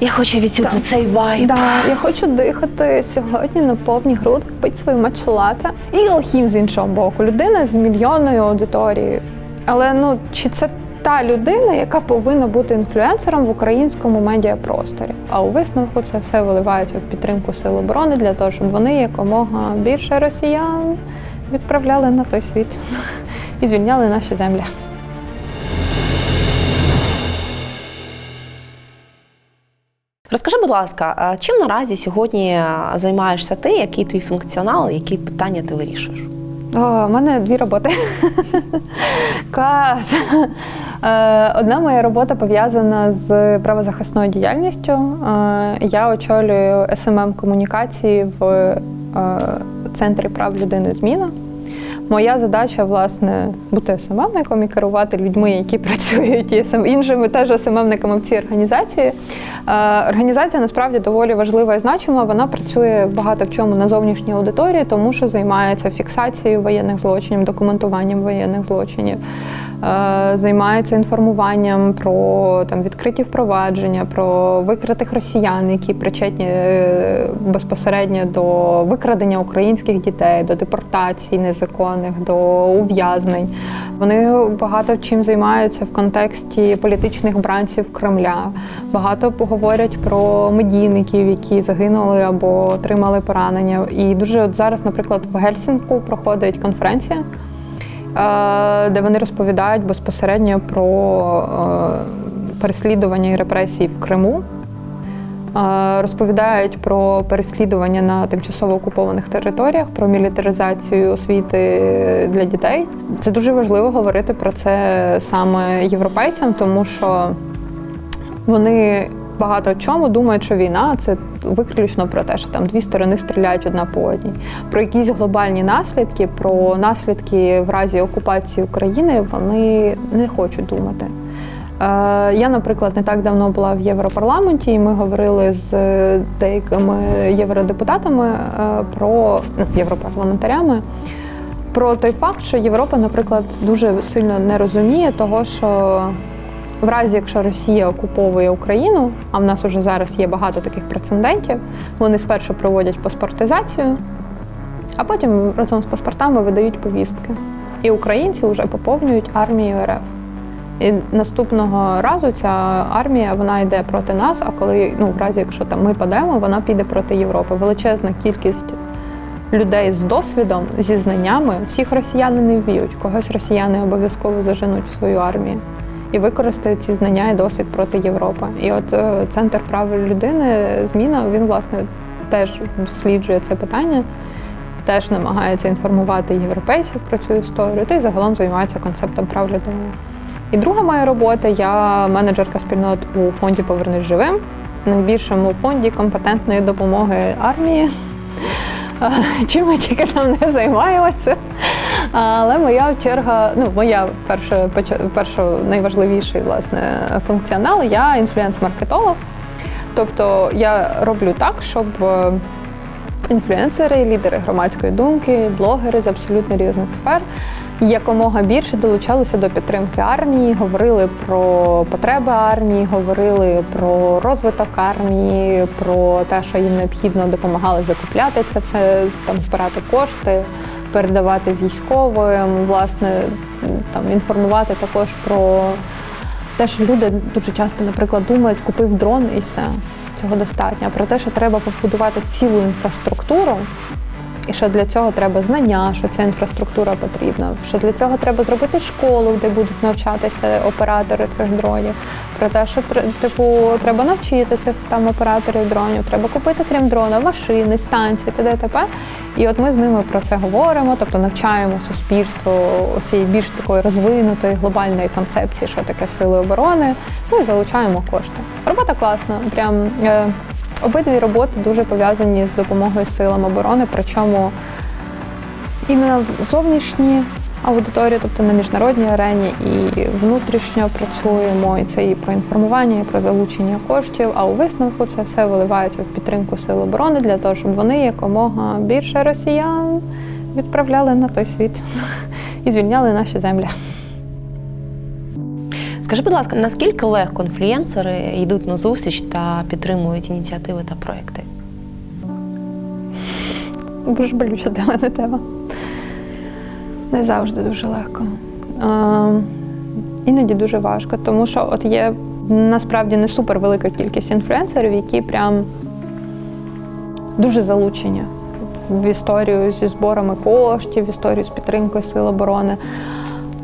Я хочу відчути Так. цей вайб. Да, я хочу дихати сьогодні на повні груди, пити свою матчелата. І Алхім з іншого боку. Людина з мільйонною аудиторією. Але ну чи це та людина, яка повинна бути інфлюенсером в українському медіапросторі? А у висновку це все виливається в підтримку сил оборони для того, щоб вони якомога більше росіян відправляли на той світ і звільняли наші землі. Будь ласка, чим наразі сьогодні займаєшся ти? Який твій функціонал, які питання ти вирішуєш? О, у мене дві роботи. Клас! Е, Одна моя робота пов'язана з правозахисною діяльністю. Е, Я очолюю СММ комунікації в е, центрі прав людини Зміна. Моя задача, власне, бути СММником і керувати людьми, які працюють і іншими теж СММниками в цій організації. Е, Організація насправді доволі важлива і значима. Вона працює багато в чому на зовнішній аудиторії, тому що займається фіксацією воєнних злочинів, документуванням воєнних злочинів, займається інформуванням про там відкриті впровадження, про викритих росіян, які причетні е, безпосередньо до викрадення українських дітей, до депортацій незаконних, до ув'язнень. Вони багато чим займаються в контексті політичних бранців Кремля. Багато поговорять про медійників, які загинули або отримали поранення. І дуже от зараз, наприклад, в Гельсінку проходить конференція, е, де вони розповідають безпосередньо про е, переслідування і репресії в Криму. Е, Розповідають про переслідування на тимчасово окупованих територіях, про мілітаризацію освіти для дітей. Це дуже важливо говорити про це саме європейцям, тому що вони багато чому думають, що війна це виключно про те, що там дві сторони стріляють одна по одній. Про якісь глобальні наслідки, про наслідки в разі окупації України вони не хочуть думати. Е, Я, наприклад, не так давно була в Європарламенті, і ми говорили з деякими євродепутатами е, про ну, європарламентарями. Про той факт, що Європа, наприклад, дуже сильно не розуміє того, що в разі, якщо Росія окуповує Україну, а в нас уже зараз є багато таких прецедентів, вони спершу проводять паспортизацію, а потім разом з паспортами видають повістки. І українці вже поповнюють армію РФ. І наступного разу ця армія вона йде проти нас. А коли ну в разі, якщо там ми падемо, вона піде проти Європи. Величезна кількість людей з досвідом, зі знаннями, всіх росіяни не вб'ють. Когось росіяни обов'язково заженуть в свою армію і використають ці знання і досвід проти Європи. І от е, центр прав людини зміна він власне теж досліджує це питання. Теж намагається інформувати європейців про цю історію, та й загалом займається концептом прав людини. І друга моя робота я менеджерка спільнот у фонді Повернись живим, найбільшому фонді компетентної допомоги армії. Чим ми тільки там не займаємося. Але моя черга, ну моя перша, перша найважливіший власне функціонал, я інфлюенс-маркетолог. Тобто я роблю так, щоб е, інфлюенсери, лідери громадської думки, блогери з абсолютно різних сфер якомога більше долучалися до підтримки армії, говорили про потреби армії, говорили про розвиток армії, про те, що їм необхідно допомагали закупляти це все, там збирати кошти, передавати військовим, власне, там інформувати також про те, що люди дуже часто, наприклад, думають, купив дрон і все. Цього достатньо. Про те, що треба побудувати цілу інфраструктуру, і що для цього треба знання, що ця інфраструктура потрібна, що для цього треба зробити школу, де будуть навчатися оператори цих дронів. Про те, що типу треба навчити цих там операторів дронів, треба купити крім дрона, машини, станції, т.д. т.п. І от ми з ними про це говоримо, тобто навчаємо суспільство цієї більш такої розвинутої глобальної концепції, що таке сили оборони. Ну і залучаємо кошти. Робота класна. Прям е, обидві роботи дуже пов'язані з допомогою силам оборони, причому і на зовнішній аудиторії, тобто на міжнародній арені, і внутрішньо працюємо. І це і про інформування, і про залучення коштів. А у висновку це все виливається в підтримку сил оборони для того, щоб вони якомога більше росіян відправляли на той світ і звільняли наші землі. Скажи, будь ласка, наскільки легко інфлюенсери йдуть на зустріч та підтримують ініціативи та проекти? Дуже болюча для мене тема. Не завжди дуже легко. Е, іноді дуже важко, тому що от є насправді не супер велика кількість інфлюенсерів, які прям дуже залучені в історію зі зборами коштів, в історію з підтримкою сил оборони.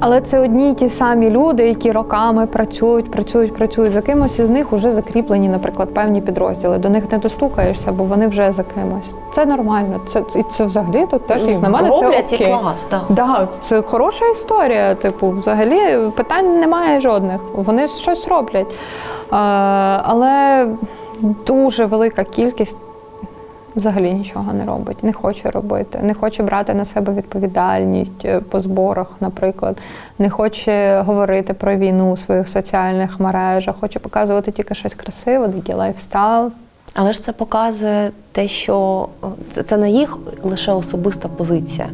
Але це одні й ті самі люди, які роками працюють, працюють, працюють за кимось із них вже закріплені, наприклад, певні підрозділи. До них не достукаєшся, бо вони вже за кимось. Це нормально. Це і це взагалі тут теж як на мене. це Роблять і клас, так. Да, це хороша історія. Типу, взагалі питань немає жодних. Вони щось роблять. Е, але дуже велика кількість взагалі нічого не робить, не хоче робити, не хоче брати на себе відповідальність е, по зборах, наприклад, не хоче говорити про війну у своїх соціальних мережах, хоче показувати тільки щось красиве, такий лайфстайл. Але ж це показує те, що це, це не їх лише особиста позиція.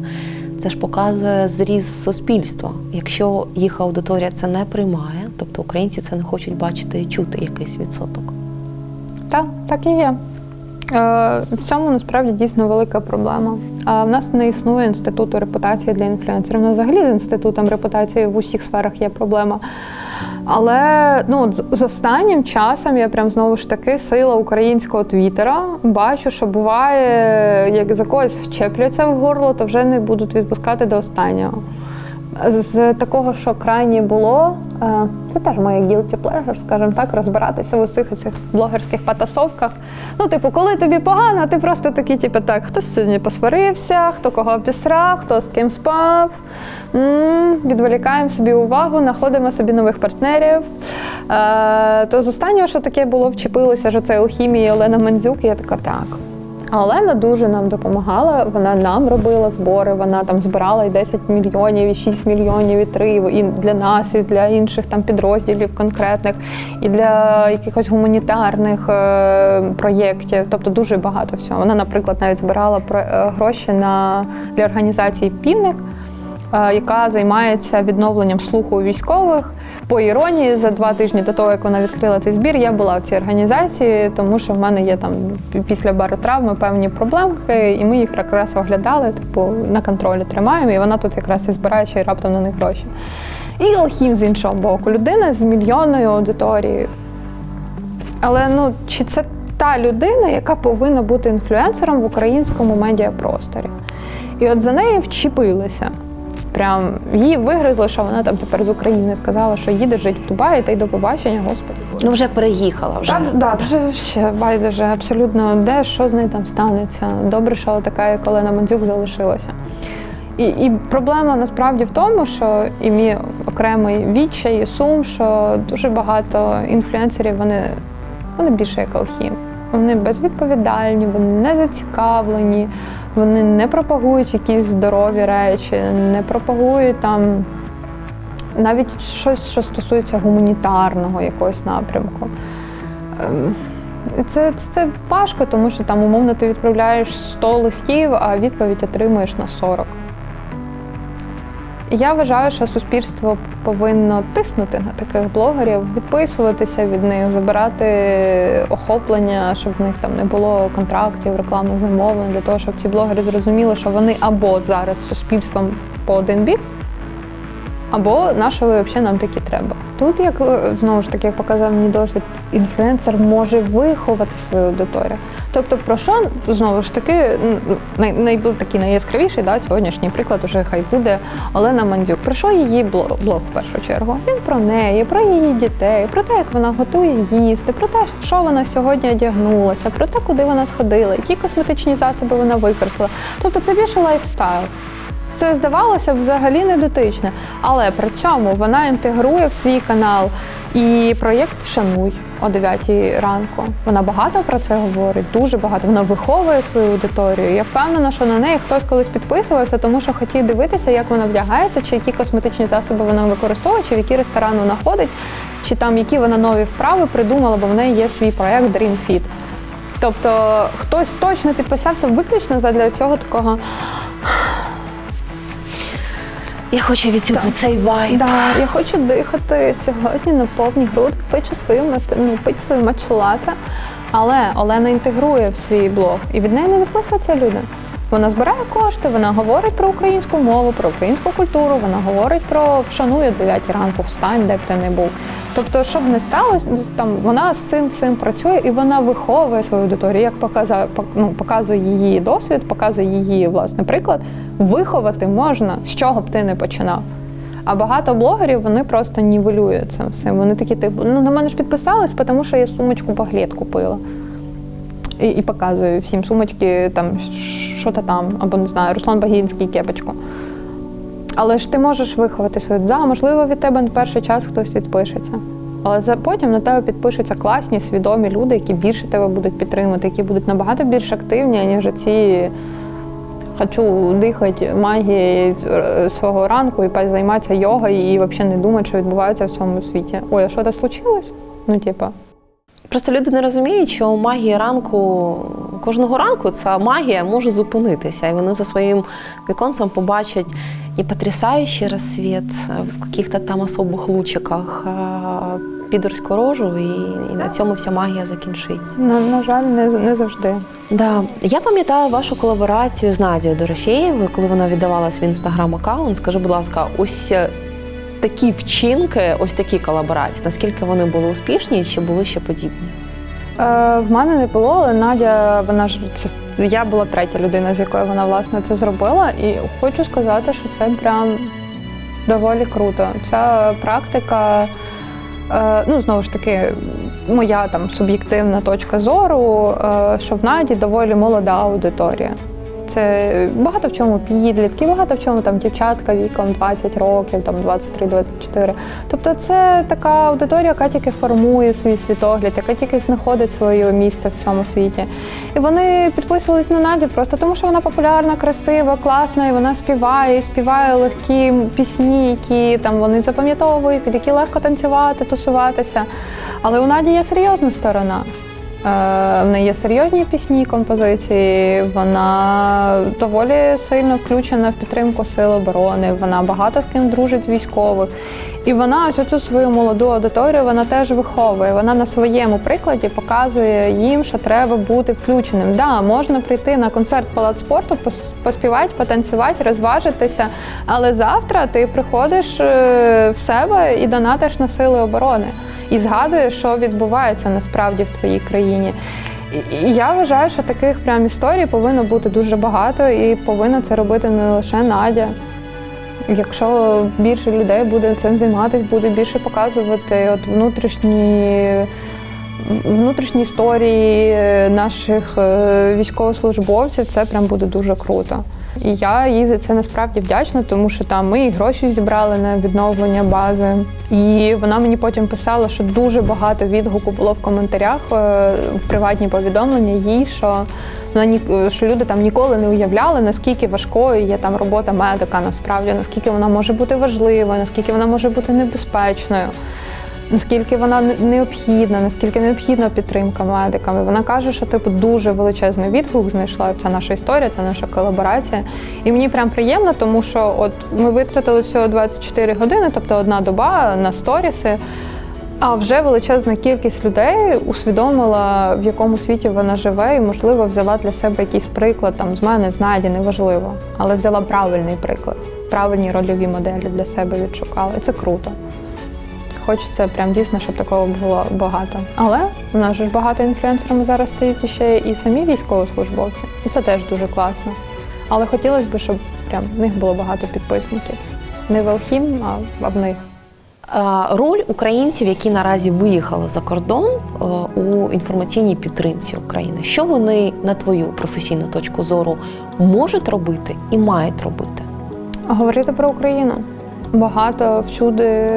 Це ж показує зріз суспільства. Якщо їх аудиторія це не приймає, тобто українці це не хочуть бачити і чути якийсь відсоток. Так, так і є. Е, В цьому насправді дійсно велика проблема. В нас не існує інституту репутації для інфлюенсерів. У взагалі з інститутом репутації в усіх сферах є проблема. Але ну, з- останнім часом я прям знову ж таки сила українського твіттера бачу, що буває, як за когось вчепляться в горло, то вже не будуть відпускати до останнього. З такого, що крайні було, е, це теж моє guilty pleasure, скажімо так, розбиратися в усіх цих блогерських потасовках. Ну, типу, коли тобі погано, ти просто такий, типу, так, хтось сьогодні посварився, хто кого обісрав, хто з ким спав. відволікаємо собі увагу, знаходимо собі нових партнерів. Е, то з останнього, що таке було, вчепилося, що це алхімія Олена Мандзюк, я така, так. А Олена дуже нам допомагала. Вона нам робила збори. Вона там збирала і 10 мільйонів, і 6 мільйонів, і 3, і для нас, і для інших там підрозділів конкретних, і для якихось гуманітарних е, проєктів. Тобто дуже багато всього. Вона, наприклад, навіть збирала е, гроші на для організації Півник. Е, Яка займається відновленням слуху у військових. По іронії, за два тижні до того, як вона відкрила цей збір, я була в цій організації, тому що в мене є там після баротравми певні проблемки, і ми їх якраз оглядали, типу, на контролі тримаємо, і вона тут якраз і збирає ще й раптом на них гроші. І Алхім з іншого боку, людина з мільйонною аудиторією. Але ну, чи це та людина, яка повинна бути інфлюенсером в українському медіапросторі? І от за нею вчепилися. Прям її вигризли, що вона там тепер з України сказала, що їде жити в Дубаї та й до побачення, господи. Ну вже переїхала вже. Та, да, вже ще байдуже абсолютно де, що з нею там станеться. Добре, що така, як Олена Мандзюк залишилася. І, і проблема насправді в тому, що і мій окремий відчай і сум, що дуже багато інфлюенсерів вони, вони більше як алхім. Вони безвідповідальні, вони не зацікавлені, вони не пропагують якісь здорові речі, не пропагують там навіть щось, що стосується гуманітарного якогось напрямку. Ем, Це, це важко, тому що там умовно ти відправляєш 100 листів, а відповідь отримуєш на 40. Я вважаю, що суспільство повинно тиснути на таких блогерів, відписуватися від них, забирати охоплення, щоб в них там не було контрактів, рекламних замовлень, для того, щоб ці блогери зрозуміли, що вони або зараз з суспільством по один бік, або нашого взагалі нам такі треба. Тут, як знову ж таки, як показав мій досвід, інфлюенсер може виховати свою аудиторію. Тобто, про що знову ж таки най, най, такий найяскравіший да, сьогоднішній приклад уже хай буде Олена Мандзюк. Про що її блог, блог в першу чергу? Він про неї, про її дітей, про те, як вона готує їсти, про те, в що вона сьогодні одягнулася, про те, куди вона сходила, які косметичні засоби вона використала. Тобто це більше лайфстайл. Це здавалося б взагалі не дотичне, але при цьому вона інтегрує в свій канал і проєкт Вшануй о 9 ранку. Вона багато про це говорить, дуже багато. Вона виховує свою аудиторію. Я впевнена, що на неї хтось колись підписувався, тому що хотів дивитися, як вона вдягається, чи які косметичні засоби вона використовує, чи в який ресторан вона ходить, чи там які вона нові вправи придумала, бо в неї є свій проєкт Dream Fit. Тобто хтось точно підписався виключно задля цього такого Я хочу відсюди Так. цей вайб. Да, я хочу дихати сьогодні на повні груди, пити свою ну, пити свою матчелата. Але Олена інтегрує в свій блог, і від неї не відписуються люди. Вона збирає кошти, вона говорить про українську мову, про українську культуру, вона говорить про вшанує 9 ранку, встань, де б ти не був. Тобто, щоб не сталося, там вона з цим цим працює і вона виховує свою аудиторію, як показує, ну, показує її досвід, показує її власне приклад. Виховати можна, з чого б ти не починав. А багато блогерів вони просто нівелюють цим всім. Вони такі, типу, ну на мене ж підписались, тому що я сумочку баглет купила. І, і показую всім сумочки, там що то там, або не знаю, Руслан Багінський кепочку. Але ж ти можеш виховати свою. Да, можливо, від тебе на перший час хтось відпишеться. Але потім на тебе підпишуться класні, свідомі люди, які більше тебе будуть підтримувати, які будуть набагато більш активні, ніж ці хочу дихати магією е, свого ранку і займатися йогою і взагалі не думати, що відбувається в цьому світі. Ой, а що то случилось? Ну, типа. Просто люди не розуміють, що магія ранку кожного ранку ця магія може зупинитися, і вони за своїм віконцем побачать не потрясаючий розсвіт в каких-то там особих лучиках, а підорську рожу, і, і на цьому вся магія закінчиться. На, на жаль, не, не завжди. Да. Я пам'ятаю вашу колаборацію з Надією Дорофєєвою, коли вона віддавала свій інстаграм-аккаунт. Скажи, будь ласка, ось е, такі вчинки, ось такі колаборації, наскільки вони були успішні, чи були ще подібні? Е, в мене не було, але Надя, вона ж це я була третя людина, з якою вона власне це зробила. І хочу сказати, що це прям доволі круто. Ця практика, е, ну знову ж таки, моя там суб'єктивна точка зору, е, що в Наді доволі молода аудиторія. Це багато в чому підлітки, багато в чому там дівчатка віком 20 років, там 23-24. Тобто це така аудиторія, яка тільки формує свій світогляд, яка тільки знаходить своє місце в цьому світі. І вони підписувались на Надю просто тому, що вона популярна, красива, класна, і вона співає, і співає легкі пісні, які там вони запам'ятовують, під які легко танцювати, тусуватися. Але у Наді є серйозна сторона. Е, В неї є серйозні пісні, композиції. Вона доволі сильно включена в підтримку сил оборони. Вона багато з ким дружить військових. І вона ось цю свою молоду аудиторію вона теж виховує. Вона на своєму прикладі показує їм, що треба бути включеним. Да, можна прийти на концерт палац спорту, пос- поспівати, потанцювати, розважитися. Але завтра ти приходиш е, в себе і донатиш на сили оборони і згадуєш, що відбувається насправді в твоїй країні. І- я вважаю, що таких прям історій повинно бути дуже багато, і повинна це робити не лише Надя. Якщо більше людей буде цим займатися, буде більше показувати от внутрішні, внутрішні історії наших е, військовослужбовців, це прям буде дуже круто. І я їй за це насправді вдячна, тому що там ми і гроші зібрали на відновлення бази. І вона мені потім писала, що дуже багато відгуку було в коментарях е, в приватні повідомлення їй, що вона е, що люди там ніколи не уявляли, наскільки важкою є там робота медика, насправді, наскільки вона може бути важливою, наскільки вона може бути небезпечною. Наскільки вона не- необхідна, наскільки необхідна підтримка медиками. Вона каже, що типу дуже величезний відгук знайшла. Це наша історія, це наша колаборація. І мені прям приємно, тому що от ми витратили всього 24 години, тобто одна доба на сторіси. А вже величезна кількість людей усвідомила, в якому світі вона живе, і, можливо, взяла для себе якийсь приклад там з мене, з Наді, неважливо. Але взяла правильний приклад, правильні рольові моделі для себе відшукала. І це круто. Хочеться прям дійсно, щоб такого було багато. Але у нас ж багато інфлюенсерами зараз стають ще і самі військовослужбовці, і це теж дуже класно. Але хотілося б, щоб прям в них було багато підписників. Не в Алхім, а, в них. Роль українців, які наразі виїхали за кордон е, у інформаційній підтримці України. Що вони, на твою професійну точку зору, можуть робити і мають робити? Говорити про Україну. Багато всюди,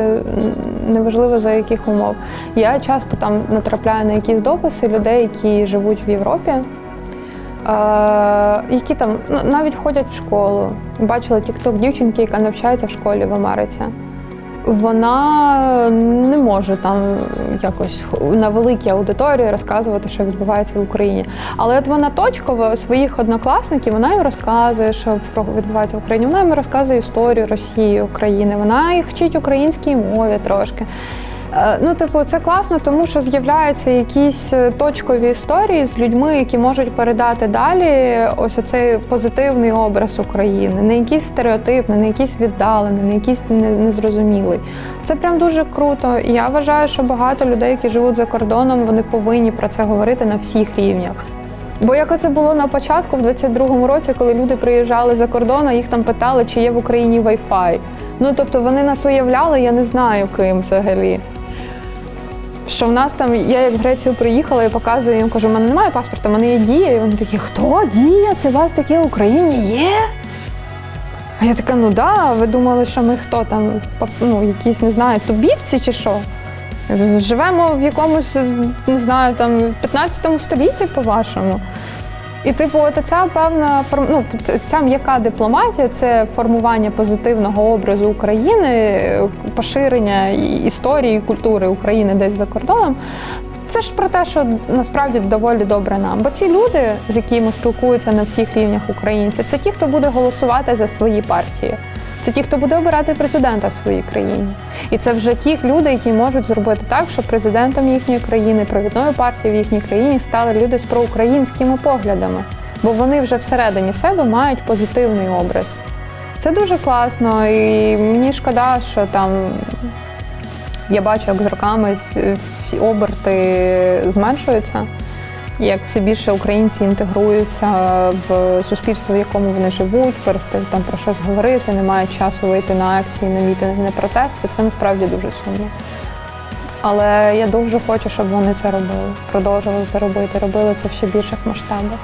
неважливо за яких умов. Я часто там натрапляю на якісь дописи людей, які живуть в Європі, які там ну, навіть ходять в школу. Бачила тікток дівчинки, яка навчається в школі в Америці. Вона не може там якось на великій аудиторії розказувати, що відбувається в Україні. Але от вона точково своїх однокласників вона їм розказує, що відбувається в Україні. Вона їм розказує історію Росії, України. Вона їх вчить українській мові трошки. Е, Ну, типу, це класно, тому що з'являються якісь е, точкові історії з людьми, які можуть передати далі ось оцей позитивний образ України, не якийсь стереотипний, не якийсь віддалений, не якийсь незрозумілий. Це прям дуже круто. Я вважаю, що багато людей, які живуть за кордоном, вони повинні про це говорити на всіх рівнях. Бо як це було на початку, в 22-му році, коли люди приїжджали за кордон, а їх там питали, чи є в Україні Wi-Fi. Ну тобто вони нас уявляли, я не знаю ким взагалі. Що в нас там, я як в Грецію приїхала і показую їм, кажу, у мене немає паспорта, в мене є дія. І вони такі, хто дія? Це у вас таке в Україні є? А я така, ну да, ви думали, що ми хто там, ну, якісь, не знаю, тубірці чи що? Живемо в якомусь, не знаю, там 15 столітті, по-вашому. І, типу, от ця певна форм... ну, ця м'яка дипломатія це формування позитивного образу України, поширення історії, культури України десь за кордоном. Це ж про те, що насправді доволі добре нам. Бо ці люди, з якими спілкуються на всіх рівнях українці, це ті, хто буде голосувати за свої партії. Це ті, хто буде обирати президента в своїй країні. І це вже ті люди, які можуть зробити так, щоб президентом їхньої країни, провідною партією в їхній країні стали люди з проукраїнськими поглядами. Бо вони вже всередині себе мають позитивний образ. Це дуже класно, і мені шкода, що там я бачу, як з роками всі оберти зменшуються, як все більше українці інтегруються в суспільство, в якому вони живуть, перестають там про щось говорити, не мають часу вийти на акції, на мітинги, на протести. Це насправді дуже сумно. Але я дуже хочу, щоб вони це робили, продовжували це робити, робили це в ще більших масштабах.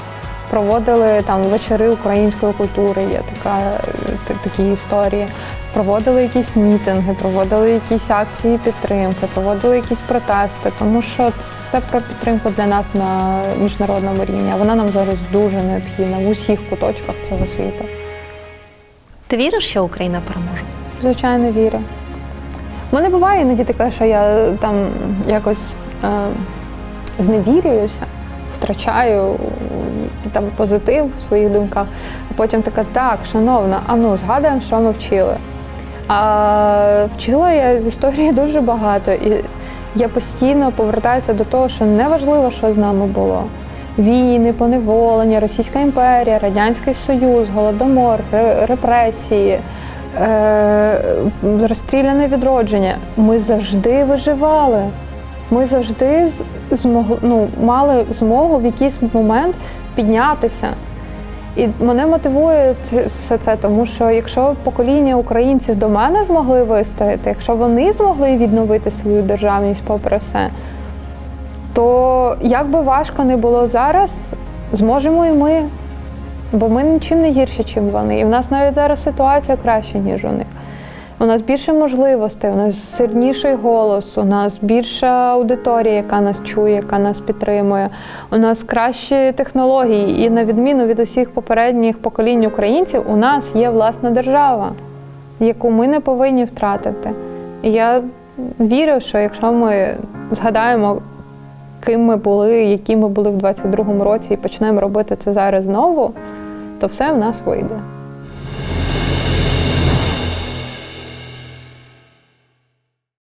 Проводили там вечори української культури, є така, такі історії. Проводили якісь мітинги, проводили якісь акції підтримки, проводили якісь протести, тому що це про підтримку для нас на міжнародному рівні. А вона нам зараз дуже необхідна в усіх куточках цього світу. Ти віриш, що Україна переможе? Звичайно, вірю. У мене буває іноді таке, що я там якось е, зневірююся, втрачаю там позитив в своїх думках, а потім така, так, шановна, а ну згадуємо, що ми вчили. А вчила я з історії дуже багато, і я постійно повертаюся до того, що неважливо, що з нами було. Війни, поневолення, Російська імперія, Радянський Союз, Голодомор, репресії, е, розстріляне відродження. Ми завжди виживали. Ми завжди змогли, ну, мали змогу в якийсь момент піднятися. І мене мотивує все це, тому що якщо покоління українців до мене змогли вистояти, якщо вони змогли відновити свою державність попри все, то як би важко не було зараз, зможемо і ми. Бо ми нічим не гірші, ніж вони. І в нас навіть зараз ситуація краща, ніж у них. У нас більше можливостей, у нас сильніший голос, у нас більша аудиторія, яка нас чує, яка нас підтримує. У нас кращі технології. І на відміну від усіх попередніх поколінь українців, у нас є власна держава, яку ми не повинні втратити. І я вірю, що якщо ми згадаємо, ким ми були, які ми були в 22-му році, і почнемо робити це зараз знову, то все в нас вийде.